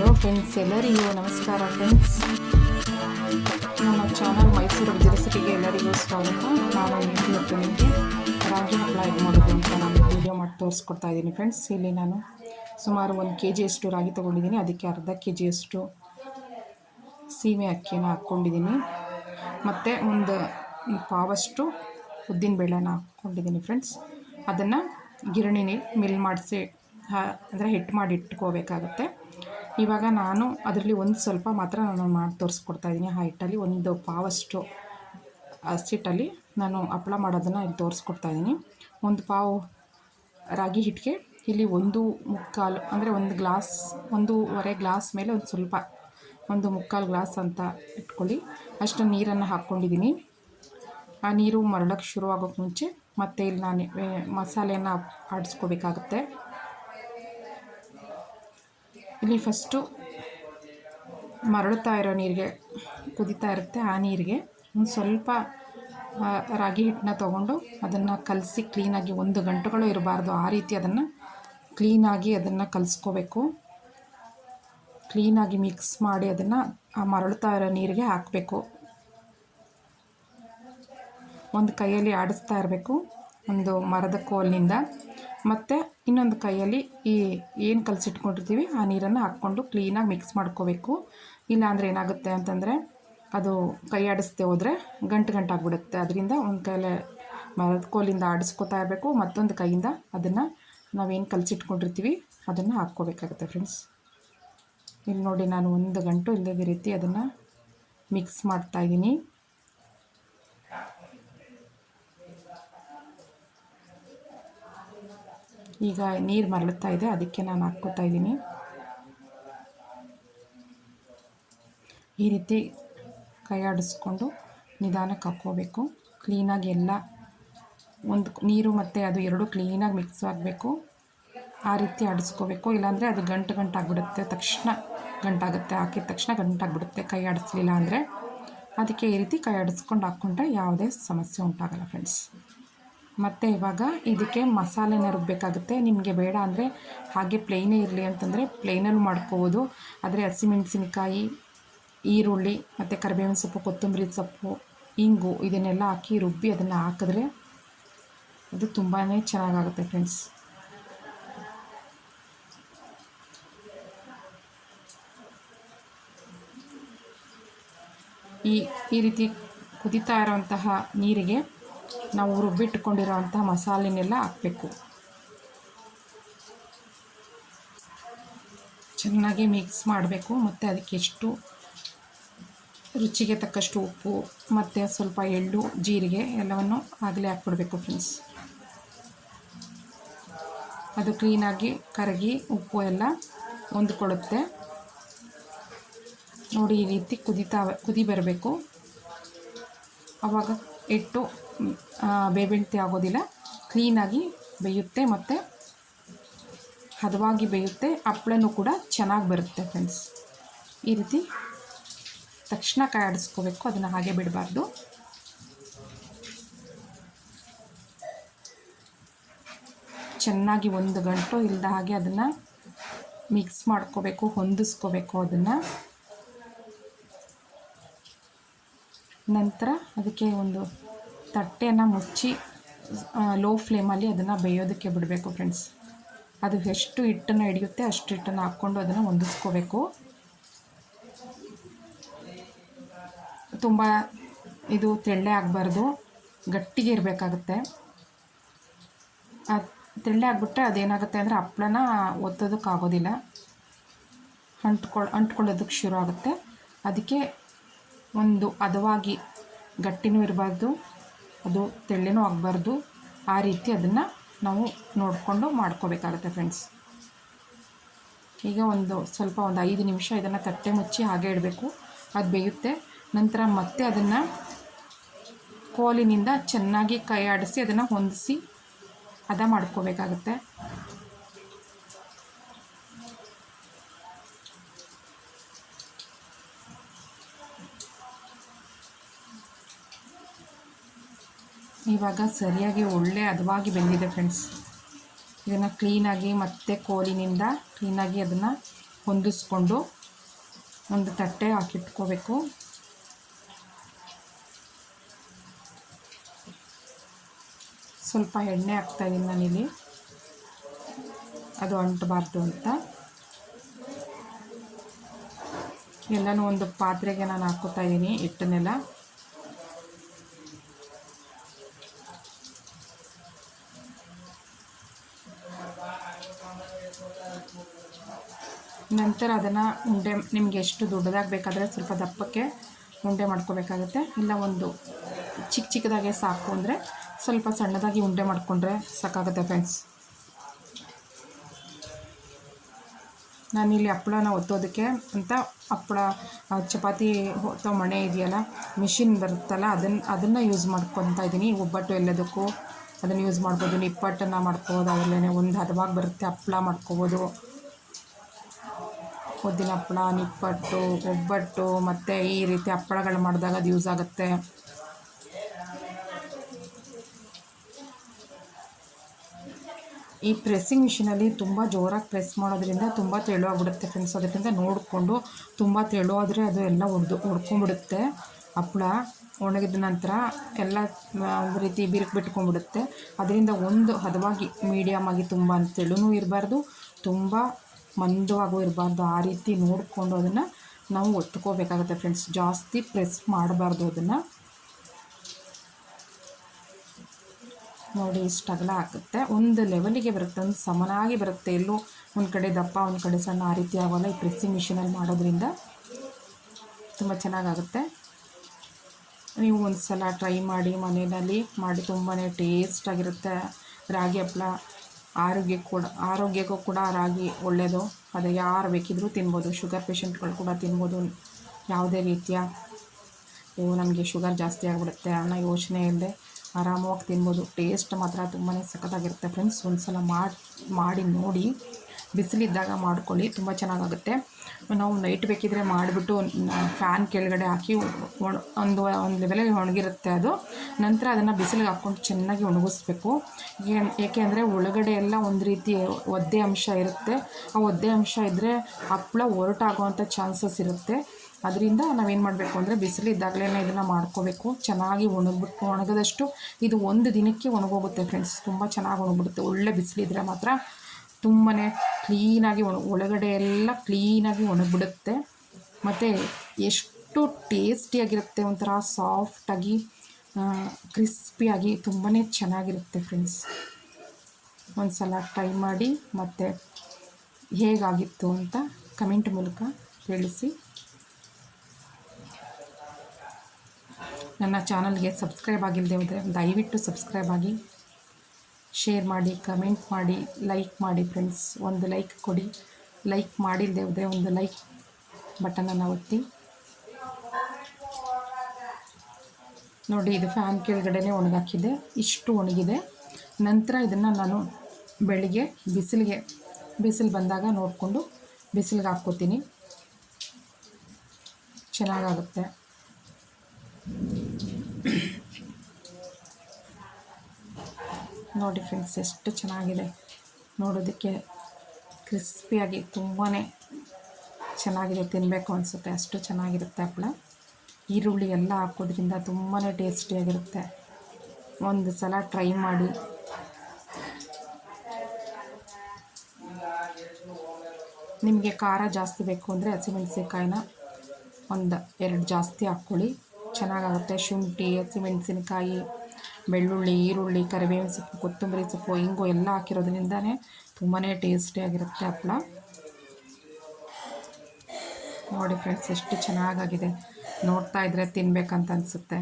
Hello friends ಎಲ್ಲರಿಗೂ ನಮಸ್ಕಾರ friends ನಮ್ಮ ಚಾನಲ್ ಮೈಸೂರು ರೆಸಿಪಿಗೆ ಎಲ್ಲರಿಗೂ ಸ್ವಾಗತ. ನಾನು ಇವತ್ತು ನಿಮಗೆ. ರಾಗಿ ಹಪ್ಪಳ ಹೇಗೆ ಮಾಡೋದು ಅಂತ ನಾನು ವೀಡಿಯೋ ಮಾಡಿ ತೋರಿಸ್ಕೊಡ್ತಾ ಇದ್ದೀನಿ ಫ್ರೆಂಡ್ಸ್ ಇಲ್ಲಿ ನಾನು ಸುಮಾರು ಒಂದು ಕೆ ಜಿಯಷ್ಟು ರಾಗಿ ತೊಗೊಂಡಿದ್ದೀನಿ. ಅದಕ್ಕೆ ಅರ್ಧ ಕೆ ಜಿಯಷ್ಟು ಸೀಮೆ ಅಕ್ಕಿಯನ್ನು ಹಾಕ್ಕೊಂಡಿದ್ದೀನಿ. ಮತ್ತು ಒಂದು ಪಾವಷ್ಟು ಉದ್ದಿನ ಬೇಳೆನ ಹಾಕ್ಕೊಂಡಿದ್ದೀನಿ ಫ್ರೆಂಡ್ಸ್ ಅದನ್ನು ಗಿರಣಿನಿ ಮಿಲ್ ಮಾಡಿಸಿ ಅಂದರೆ ಹಿಟ್ಟು ಮಾಡಿ ಇಟ್ಕೋಬೇಕಾಗುತ್ತೆ. ಇವಾಗ ನಾನು ಅದರಲ್ಲಿ ಒಂದು ಸ್ವಲ್ಪ ಮಾತ್ರ ನಾನು ಮಾಡಿ ತೋರಿಸ್ಕೊಡ್ತಾ ಇದ್ದೀನಿ ಆ ಹಿಟ್ಟಲ್ಲಿ ಒಂದು ಪಾವಷ್ಟು ಹಸಿಟ್ಟಲ್ಲಿ ನಾನು ಹಪ್ಪಳ ಮಾಡೋದನ್ನು ಇಲ್ಲಿ ತೋರಿಸ್ಕೊಡ್ತಾ ಇದ್ದೀನಿ ಒಂದು ಪಾವು ರಾಗಿ ಹಿಟ್ಟಿಗೆ ಇಲ್ಲಿ ಒಂದು ಮುಕ್ಕಾಲು ಅಂದರೆ ಒಂದು ಗ್ಲಾಸ್, ಒಂದೂವರೆ ಗ್ಲಾಸ್ ಮೇಲೆ ಒಂದು ಸ್ವಲ್ಪ, ಒಂದು ಮುಕ್ಕಾಲು ಗ್ಲಾಸ್ ಅಂತ ಇಟ್ಕೊಳ್ಳಿ. ಅಷ್ಟು ನೀರನ್ನು ಹಾಕ್ಕೊಂಡಿದ್ದೀನಿ ಆ ನೀರು ಮರಳಕ್ಕೆ ಶುರುವಾಗೋಕ್ಕೆ ಮುಂಚೆ ಮತ್ತೆ ಇಲ್ಲಿ ನಾನು ಮಸಾಲೆಯನ್ನು ಆಡಿಸ್ಕೋಬೇಕಾಗುತ್ತೆ. ಇಲ್ಲಿ ಫಸ್ಟು ಮರಳುತ್ತಾ ಇರೋ ನೀರಿಗೆ ಕುದೀತಾ ಇರುತ್ತೆ ಆ ನೀರಿಗೆ. ಒಂದು ಸ್ವಲ್ಪ ರಾಗಿ ಹಿಟ್ಟನ್ನ ತೊಗೊಂಡು ಅದನ್ನು ಕಲಸಿ ಕ್ಲೀನಾಗಿ ಒಂದು ಗಂಟುಗಳು ಇರಬಾರ್ದು. ಆ ರೀತಿ ಅದನ್ನು ಕ್ಲೀನಾಗಿ ಅದನ್ನು ಕಲಿಸ್ಕೋಬೇಕು. ಕ್ಲೀನಾಗಿ ಮಿಕ್ಸ್ ಮಾಡಿ ಅದನ್ನು ಆ ಮರಳುತ್ತಾ ಇರೋ ನೀರಿಗೆ ಹಾಕಬೇಕು. ಒಂದು ಕೈಯಲ್ಲಿ ಆಡಿಸ್ತಾ ಇರಬೇಕು. ಒಂದು ಮರದ ಕೋಲಿನಿಂದ ಮತ್ತು ಇನ್ನೊಂದು ಕೈಯಲ್ಲಿ ಈ ಏನು ಕಲಸಿಟ್ಕೊಂಡಿರ್ತೀವಿ, ಆ ನೀರನ್ನು ಹಾಕ್ಕೊಂಡು ಕ್ಲೀನಾಗಿ ಮಿಕ್ಸ್ ಮಾಡ್ಕೋಬೇಕು. ಇಲ್ಲಾಂದರೆ ಏನಾಗುತ್ತೆ ಅಂತಂದರೆ ಅದು ಕೈ ಆಡಿಸ್ತೇ ಹೋದರೆ ಗಂಟು ಗಂಟು ಆಗಿಬಿಡುತ್ತೆ. ಅದರಿಂದ ಒಂದು ಕೈಯಲ್ಲೇ ಮರದ ಕೋಲಿಂದ ಆಡಿಸ್ಕೋತಾ ಇರಬೇಕು. ಮತ್ತೊಂದು ಕೈಯಿಂದ ಅದನ್ನು ನಾವೇನು ಕಲಸಿಟ್ಕೊಂಡಿರ್ತೀವಿ, ಅದನ್ನು ಹಾಕ್ಕೋಬೇಕಾಗುತ್ತೆ ಫ್ರೆಂಡ್ಸ್ ಇಲ್ಲಿ ನೋಡಿ ನಾನು ಒಂದು ಗಂಟು ಇಲ್ಲದೇ ರೀತಿ ಅದನ್ನು ಮಿಕ್ಸ್ ಮಾಡ್ತಾಯಿದ್ದೀನಿ ಈಗ ನೀರು ಮರಳುತ್ತಾ ಇದೆ, ಅದಕ್ಕೆ ನಾನು ಹಾಕ್ಕೋತಾ ಇದ್ದೀನಿ. ಈ ರೀತಿ ಕೈ ಆಡಿಸ್ಕೊಂಡು ನಿಧಾನಕ್ಕೆ ಹಾಕ್ಕೋಬೇಕು. ಕ್ಲೀನಾಗಿ ಎಲ್ಲ ಒಂದು ನೀರು ಮತ್ತು ಅದು ಎರಡು ಕ್ಲೀನಾಗಿ ಮಿಕ್ಸ್ ಆಗಬೇಕು. ಆ ರೀತಿ ಆಡಿಸ್ಕೋಬೇಕು. ಇಲ್ಲಾಂದರೆ ಅದು ಗಂಟು ಗಂಟು ಆಗಿಬಿಡುತ್ತೆ. ತಕ್ಷಣ ಗಂಟಾಗುತ್ತೆ. ಹಾಕಿದ ತಕ್ಷಣ ಗಂಟಾಗ್ಬಿಡುತ್ತೆ ಕೈ ಆಡಿಸ್ಲಿಲ್ಲ ಅಂದರೆ ಅದಕ್ಕೆ ಈ ರೀತಿ ಕೈ ಆಡಿಸ್ಕೊಂಡು ಹಾಕ್ಕೊಂಡ್ರೆ ಯಾವುದೇ ಸಮಸ್ಯೆ ಉಂಟಾಗಲ್ಲ ಫ್ರೆಂಡ್ಸ್ ಮತ್ತು ಇವಾಗ ಇದಕ್ಕೆ ಮಸಾಲೆನ ರುಬ್ಬಬೇಕಾಗುತ್ತೆ ನಿಮಗೆ ಬೇಡ ಅಂದರೆ ಹಾಗೆ ಪ್ಲೇನೇ ಇರಲಿ ಅಂತಂದರೆ ಪ್ಲೇನಲ್ಲೂ ಮಾಡ್ಕೋಬೋದು. ಆದರೆ ಹಸಿಮೆಣಸಿನ್ಕಾಯಿ, ಈರುಳ್ಳಿ, ಮತ್ತು ಕರಿಬೇವಿನ ಸೊಪ್ಪು, ಕೊತ್ತಂಬರಿ ಸೊಪ್ಪು, ಇಂಗು ಇದನ್ನೆಲ್ಲ ಹಾಕಿ ರುಬ್ಬಿ ಅದನ್ನು ಹಾಕಿದ್ರೆ ಅದು ತುಂಬಾ ಚೆನ್ನಾಗಾಗುತ್ತೆ ಫ್ರೆಂಡ್ಸ್ ಈ ಈ ರೀತಿ ಕುದೀತಾ ಇರೋಂತಹ ನೀರಿಗೆ ನಾವು ರುಬ್ಬಿಟ್ಕೊಂಡಿರೋಂಥ ಮಸಾಲೆನೆಲ್ಲ ಹಾಕಬೇಕು. ಚೆನ್ನಾಗಿ ಮಿಕ್ಸ್ ಮಾಡಬೇಕು, ಮತ್ತು ಅದಕ್ಕೆ ಎಷ್ಟು ರುಚಿಗೆ ತಕ್ಕಷ್ಟು ಉಪ್ಪು, ಮತ್ತು ಸ್ವಲ್ಪ ಎಳ್ಳು, ಜೀರಿಗೆ ಎಲ್ಲವನ್ನು ಆಗಲೇ ಹಾಕ್ಬಿಡ್ಬೇಕು ಫ್ರೆಂಡ್ಸ್ ಅದು ಕ್ಲೀನಾಗಿ ಕರಗಿ ಉಪ್ಪು ಎಲ್ಲ ಹೊಂದ್ಕೊಳ್ಳುತ್ತೆ. ನೋಡಿ ಈ ರೀತಿ ಕುದಿತಾ ಕುದಿ ಬರಬೇಕು. ಆವಾಗ ಇಟ್ಟು ಬೇಬೆಂಟಿ ಆಗೋದಿಲ್ಲ. ಕ್ಲೀನಾಗಿ ಬೇಯುತ್ತೆ ಮತ್ತು ಹದವಾಗಿ ಬೇಯುತ್ತೆ. ಹಪ್ಳನೂ ಕೂಡ ಚೆನ್ನಾಗಿ ಬರುತ್ತೆ ಫ್ರೆಂಡ್ಸ್ ಈ ರೀತಿ ತಕ್ಷಣ ಕೈ ಆಡಿಸ್ಕೋಬೇಕು ಅದನ್ನು ಹಾಗೆ ಬಿಡಬಾರ್ದು. ಚೆನ್ನಾಗಿ ಒಂದು ಗಂಟು ಇಲ್ಲದ ಹಾಗೆ ಅದನ್ನು ಮಿಕ್ಸ್ ಮಾಡ್ಕೋಬೇಕು, ಹೊಂದಿಸ್ಕೋಬೇಕು ಅದನ್ನು. ನಂತರ ಅದಕ್ಕೆ ಒಂದು ತಟ್ಟೆಯನ್ನು ಮುಚ್ಚಿ ಲೋ ಫ್ಲೇಮಲ್ಲಿ ಅದನ್ನು ಬೇಯೋದಕ್ಕೆ ಬಿಡಬೇಕು ಫ್ರೆಂಡ್ಸ್ ಅದು ಎಷ್ಟು ಹಿಟ್ಟನ್ನು ಹಿಡಿಯುತ್ತೆ ಅಷ್ಟು ಹಿಟ್ಟನ್ನು ಹಾಕ್ಕೊಂಡು ಅದನ್ನು ಹೊಂದಿಸ್ಕೋಬೇಕು. ತುಂಬ ಇದು ತೆಳ್ಳೆ ಆಗಬಾರ್ದು, ಗಟ್ಟಿಗೆ ಇರಬೇಕಾಗುತ್ತೆ. ತೆಳ್ಳೆ ಆಗಿಬಿಟ್ರೆ ಅದೇನಾಗುತ್ತೆ ಅಂದರೆ ಹಪ್ಪಳನ ಒತ್ತೋದಕ್ಕಾಗೋದಿಲ್ಲ ಅಂಟ್ಕೊಳ್ ಅಂಟ್ಕೊಳ್ಳೋದಕ್ಕೆ ಶುರು ಆಗುತ್ತೆ. ಅದಕ್ಕೆ ಒಂದು ಹದವಾಗಿ ಗಟ್ಟಿನೂ ಇರಬಾರ್ದು. ಅದು ತೆಳ್ಳೆನೂ ಆಗಬಾರ್ದು. ಆ ರೀತಿ ಅದನ್ನು ನಾವು ನೋಡಿಕೊಂಡು ಮಾಡ್ಕೋಬೇಕಾಗತ್ತೆ ಫ್ರೆಂಡ್ಸ್ ಈಗ ಒಂದು ಸ್ವಲ್ಪ ಒಂದು ಐದು ನಿಮಿಷ ಇದನ್ನು ತಟ್ಟೆ ಮುಚ್ಚಿ ಹಾಗೆ ಇಡಬೇಕು. ಅದು ಬೇಯುತ್ತೆ. ನಂತರ ಮತ್ತೆ ಅದನ್ನು ಕೋಲಿನಿಂದ ಚೆನ್ನಾಗಿ ಕೈ ಆಡಿಸಿ ಅದನ್ನು ಹೊಂದಿಸಿ ಹದ ಮಾಡ್ಕೋಬೇಕಾಗತ್ತೆ. ಇವಾಗ ಸರಿಯಾಗಿ ಒಳ್ಳೆ ಹದವಾಗಿ ಬೆಂದಿದೆ ಫ್ರೆಂಡ್ಸ್ ಇದನ್ನು ಕ್ಲೀನಾಗಿ ಮತ್ತೆ ಕೋಲಿನಿಂದ ಕ್ಲೀನಾಗಿ ಅದನ್ನು ಹೊಂದಿಸ್ಕೊಂಡು ಒಂದು ತಟ್ಟೆ ಹಾಕಿಟ್ಕೋಬೇಕು. ಸ್ವಲ್ಪ ಎಣ್ಣೆ ಹಾಕ್ತಾಯಿದ್ದೀನಿ ನಾನಿಲ್ಲಿ. ಅದು ಅಂಟಬಾರ್ದು ಅಂತ. ಎಲ್ಲನೂ ಒಂದು ಪಾತ್ರೆಗೆ ನಾನು ಹಾಕೋತಾ ಇದ್ದೀನಿ ಹಿಟ್ಟನ್ನೆಲ್ಲ. ನಂತರ ಅದನ್ನು ಉಂಡೆ ನಿಮಗೆ ಎಷ್ಟು ದೊಡ್ಡದಾಗಿ ಬೇಕಾದರೆ ಸ್ವಲ್ಪ ದಪ್ಪಕ್ಕೆ ಉಂಡೆ ಮಾಡ್ಕೋಬೇಕಾಗುತ್ತೆ. ಇಲ್ಲ ಒಂದು ಚಿಕ್ಕ ಚಿಕ್ಕದಾಗೆ ಸಾಕು ಅಂದರೆ ಸ್ವಲ್ಪ ಸಣ್ಣದಾಗಿ ಉಂಡೆ ಮಾಡಿಕೊಂಡ್ರೆ ಸಾಕಾಗುತ್ತೆ ಫ್ರೆಂಡ್ಸ್ ನಾನಿಲ್ಲಿ ಹಪ್ಪಳನ ಒತ್ತೋದಕ್ಕೆ ಅಂತ ಹಪ್ಪಳ ಚಪಾತಿ ಒತ್ತೋ ಮಣೆ ಇದೆಯಲ್ಲ ಮಿಷಿನ್ ಬರುತ್ತಲ್ಲ ಅದನ್ನು ಅದನ್ನು ಯೂಸ್ ಮಾಡ್ಕೊತಾ ಇದ್ದೀನಿ. ಒಬ್ಬಟ್ಟು ಎಲ್ಲದಕ್ಕೂ ಅದನ್ನು ಯೂಸ್ ಮಾಡ್ಬೋದು. ನಿಪ್ಪಟ್ಟನ್ನು ಮಾಡ್ಕೋಬೋದು. ಅದರಲ್ಲೇ ಒಂದು ಹದವಾಗಿ ಬರುತ್ತೆ. ಹಪ್ಪಳ ಮಾಡ್ಕೋಬೋದು. ಉದ್ದಿನ ಹಪ್ಪಳ, ನಿಪ್ಪಟ್ಟು, ಒಬ್ಬಟ್ಟು ಮತ್ತು ಈ ರೀತಿ ಹಪ್ಪಳಗಳು ಮಾಡಿದಾಗ ಅದು ಯೂಸ್ ಆಗುತ್ತೆ. ಈ ಪ್ರೆಸ್ಸಿಂಗ್ ಮಿಷಿನಲ್ಲಿ ತುಂಬ ಜೋರಾಗಿ ಪ್ರೆಸ್ ಮಾಡೋದ್ರಿಂದ ತುಂಬ ತೆಳುವಾಗ್ಬಿಡುತ್ತೆ ಫ್ರೆಂಡ್ಸ್ ಅದರಿಂದ ನೋಡಿಕೊಂಡು ತುಂಬ ತೆಳುವಾದರೆ ಅದು ಎಲ್ಲ ಒಡೆದು ಒಡ್ಕೊಂಬಿಡುತ್ತೆ ಹಪ್ಪಳ. ಒಣಗಿದ ನಂತರ ಎಲ್ಲ ಒಂದು ರೀತಿ ಬಿರುಕು ಬಿಟ್ಕೊಂಡ್ಬಿಡುತ್ತೆ. ಅದರಿಂದ ಒಂದು ಹದವಾಗಿ ಮೀಡಿಯಮ್ ಆಗಿ ತುಂಬ, ತೆಳುನೂ ಇರಬಾರ್ದು, ತುಂಬ ಮಂದವಾಗೂ ಇರಬಾರ್ದು, ಆ ರೀತಿ ನೋಡಿಕೊಂಡು ಅದನ್ನು ನಾವು ಒತ್ಕೋಬೇಕಾಗುತ್ತೆ ಫ್ರೆಂಡ್ಸ್ ಜಾಸ್ತಿ ಪ್ರೆಸ್ ಮಾಡಬಾರ್ದು ಅದನ್ನು. ನೋಡಿ ಇಷ್ಟು ಅಗಲ ಹಾಕುತ್ತೆ ಒಂದು ಲೆವೆಲಿಗೆ ಬರುತ್ತೆ, ಒಂದು ಸಮನಾಗಿ ಬರುತ್ತೆ. ಎಲ್ಲೂ ಒಂದು ಕಡೆ ದಪ್ಪ, ಒಂದು ಕಡೆ ಸಣ್ಣ, ಆ ರೀತಿ ಆಗೋಲ್ಲ. ಈ ಪ್ರೆಸ್ಸಿಂಗ್ ಮಿಷಿನಲ್ಲಿ ಮಾಡೋದ್ರಿಂದ ತುಂಬ ಚೆನ್ನಾಗಾಗುತ್ತೆ. ನೀವು ಒಂದು ಸಲ ಟ್ರೈ ಮಾಡಿ, ಮನೆಯಲ್ಲಿ ಮಾಡಿ ತುಂಬಾ ಟೇಸ್ಟಾಗಿರುತ್ತೆ ರಾಗಿ ಹಪ್ಪಳ ಆರೋಗ್ಯಕ್ಕೆ ಕೂಡ, ಆರೋಗ್ಯಕ್ಕೂ ಕೂಡ ರಾಗಿ ಒಳ್ಳೆಯದು ಅದು ಯಾರು ಬೇಕಿದ್ರೂ ತಿನ್ಬೋದು. ಶುಗರ್ ಪೇಷಂಟ್ಗಳು ಕೂಡ ತಿನ್ಬೋದು. ಯಾವುದೇ ರೀತಿಯ, ಓ, ನಮಗೆ ಶುಗರ್ ಜಾಸ್ತಿ ಆಗಿಬಿಡುತ್ತೆ ಅನ್ನೋ ಯೋಚನೆ ಇಲ್ಲದೆ ಆರಾಮವಾಗಿ ತಿನ್ಬೋದು. ಟೇಸ್ಟ್ ಮಾತ್ರ ತುಂಬಾ ಸಖತ್ತಾಗಿರುತ್ತೆ ಫ್ರೆಂಡ್ಸ್. ಒಂದು ಸಲ ಮಾಡಿ ಮಾಡಿ ನೋಡಿ. ಬಿಸಿಲಿದ್ದಾಗ ಮಾಡ್ಕೊಳ್ಳಿ. ತುಂಬ ಚೆನ್ನಾಗಾಗುತ್ತೆ. ನಾವು ನೈಟ್ ಬೇಕಿದ್ರೆ ಮಾಡಿಬಿಟ್ಟು ಫ್ಯಾನ್ ಕೆಳಗಡೆ ಹಾಕಿ ಒಣ, ಒಂದು ಒಂದು ಲೆವೆಲಲ್ಲಿ ಒಣಗಿರುತ್ತೆ ಅದು. ನಂತರ ಅದನ್ನು ಬಿಸಿಲಿಗೆ ಹಾಕ್ಕೊಂಡು ಚೆನ್ನಾಗಿ ಒಣಗಿಸ್ಬೇಕು. ಏಕೆ ಅಂದರೆ ಒಳಗಡೆ ಎಲ್ಲ ಒಂದು ರೀತಿ ಒದ್ದೆ ಅಂಶ ಇರುತ್ತೆ. ಆ ಒದ್ದೆ ಅಂಶ ಇದ್ದರೆ ಹಪ್ಪಳ ಹೊರಟಾಗುವಂಥ ಚಾನ್ಸಸ್ ಇರುತ್ತೆ. ಅದರಿಂದ ನಾವೇನು ಮಾಡಬೇಕು ಅಂದರೆ ಬಿಸಿಲಿದ್ದಾಗಲೇ ಇದನ್ನು ಮಾಡ್ಕೋಬೇಕು. ಚೆನ್ನಾಗಿ ಒಣಗ್ಬಿಟ್ಟು ಒಣಗದಷ್ಟು ಇದು ಒಂದು ದಿನಕ್ಕೆ ಒಣಗೋಗುತ್ತೆ ಫ್ರೆಂಡ್ಸ್. ತುಂಬ ಚೆನ್ನಾಗಿ ಒಣಗ್ಬಿಡುತ್ತೆ. ಒಳ್ಳೆ ಬಿಸಿಲಿದ್ರೆ ಮಾತ್ರ ತುಂಬಾ ಕ್ಲೀನಾಗಿ ಒಣ, ಒಳಗಡೆ ಎಲ್ಲ ಕ್ಲೀನಾಗಿ ಒಣಗಿಬಿಡುತ್ತೆ. ಮತ್ತು ಎಷ್ಟು ಟೇಸ್ಟಿಯಾಗಿರುತ್ತೆ, ಒಂಥರ ಸಾಫ್ಟಾಗಿ ಕ್ರಿಸ್ಪಿಯಾಗಿ ತುಂಬಾ ಚೆನ್ನಾಗಿರುತ್ತೆ ಫ್ರೆಂಡ್ಸ್. ಒಂದು ಸಲ ಟ್ರೈ ಮಾಡಿ, ಮತ್ತು ಹೇಗಾಗಿತ್ತು ಅಂತ ಕಮೆಂಟ್ ಮೂಲಕ ತಿಳಿಸಿ. ನನ್ನ ಚಾನಲ್ಗೆ ಸಬ್ಸ್ಕ್ರೈಬ್ ಆಗಿಲ್ಲದೆ ಹೋದರೆ ದಯವಿಟ್ಟು ಸಬ್ಸ್ಕ್ರೈಬ್ ಆಗಿ. ಶೇರ್ ಮಾಡಿ ಕಮೆಂಟ್ ಮಾಡಿ ಲೈಕ್ ಮಾಡಿ ಫ್ರೆಂಡ್ಸ್ ಒಂದು ಲೈಕ್ ಕೊಡಿ. ಲೈಕ್ ಮಾಡಿಲ್ಲದೆ ಒಂದು ಲೈಕ್ ಬಟನನ್ನು ಒತ್ತಿ. ನೋಡಿ, ಇದು ಫ್ಯಾನ್ ಕೆಳಗಡೆನೇ ಒಣಗಾಕಿದೆ. ಇಷ್ಟು ಒಣಗಿದೆ. ನಂತರ ಇದನ್ನು ನಾನು ಬೆಳಿಗ್ಗೆ ಬಿಸಿಲಿಗೆ, ಬಿಸಿಲು ಬಂದಾಗ ನೋಡಿಕೊಂಡು ಬಿಸಿಲಿಗೆ ಹಾಕ್ಕೋತೀನಿ. ಚೆನ್ನಾಗಾಗುತ್ತೆ. ನೋಡಿ ಫ್ರೆಂಡ್ಸ್ ಎಷ್ಟು ಚೆನ್ನಾಗಿದೆ. ನೋಡೋದಕ್ಕೆ ಕ್ರಿಸ್ಪಿಯಾಗಿ ತುಂಬಾ ಚೆನ್ನಾಗಿದೆ ತಿನ್ನಬೇಕು ಅನಿಸುತ್ತೆ. ಅಷ್ಟು ಚೆನ್ನಾಗಿರುತ್ತೆ ಹಪ್ಪಳ. ಈರುಳ್ಳಿ ಎಲ್ಲ ಹಾಕೋದ್ರಿಂದ ತುಂಬಾ ಟೇಸ್ಟಿಯಾಗಿರುತ್ತೆ. ಒಂದು ಸಲ ಟ್ರೈ ಮಾಡಿ. ನಿಮಗೆ ಖಾರ ಜಾಸ್ತಿ ಬೇಕು ಅಂದರೆ ಹಸಿಮೆಣಸಿನ್ಕಾಯಿನ ಒಂದು, ಎರಡು ಜಾಸ್ತಿ ಹಾಕ್ಕೊಳ್ಳಿ. ಚೆನ್ನಾಗಾಗುತ್ತೆ. ಶುಂಠಿ, ಹಸಿಮೆಣಸಿನ್ಕಾಯಿ ಬೆಳ್ಳುಳ್ಳಿ, ಈರುಳ್ಳಿ, ಕರಿಬೇವಿನ ಸೊಪ್ಪು, ಕೊತ್ತಂಬರಿ ಸೊಪ್ಪು ಹಿಂಗು ಎಲ್ಲ ಹಾಕಿರೋದ್ರಿಂದನೇ ತುಂಬಾ ಟೇಸ್ಟಿಯಾಗಿರುತ್ತೆ ಹಪ್ಪಳ. ನೋಡಿ ಫ್ರೆಂಡ್ಸ್ ಎಷ್ಟು ಚೆನ್ನಾಗಾಗಿದೆ. ನೋಡ್ತಾ ಇದ್ದರೆ ತಿನ್ಬೇಕಂತ ಅನಿಸುತ್ತೆ.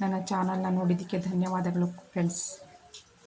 ನನ್ನ ಚಾನಲ್ನ ನೋಡಿದ್ದಕ್ಕೆ ಧನ್ಯವಾದಗಳು ಫ್ರೆಂಡ್ಸ್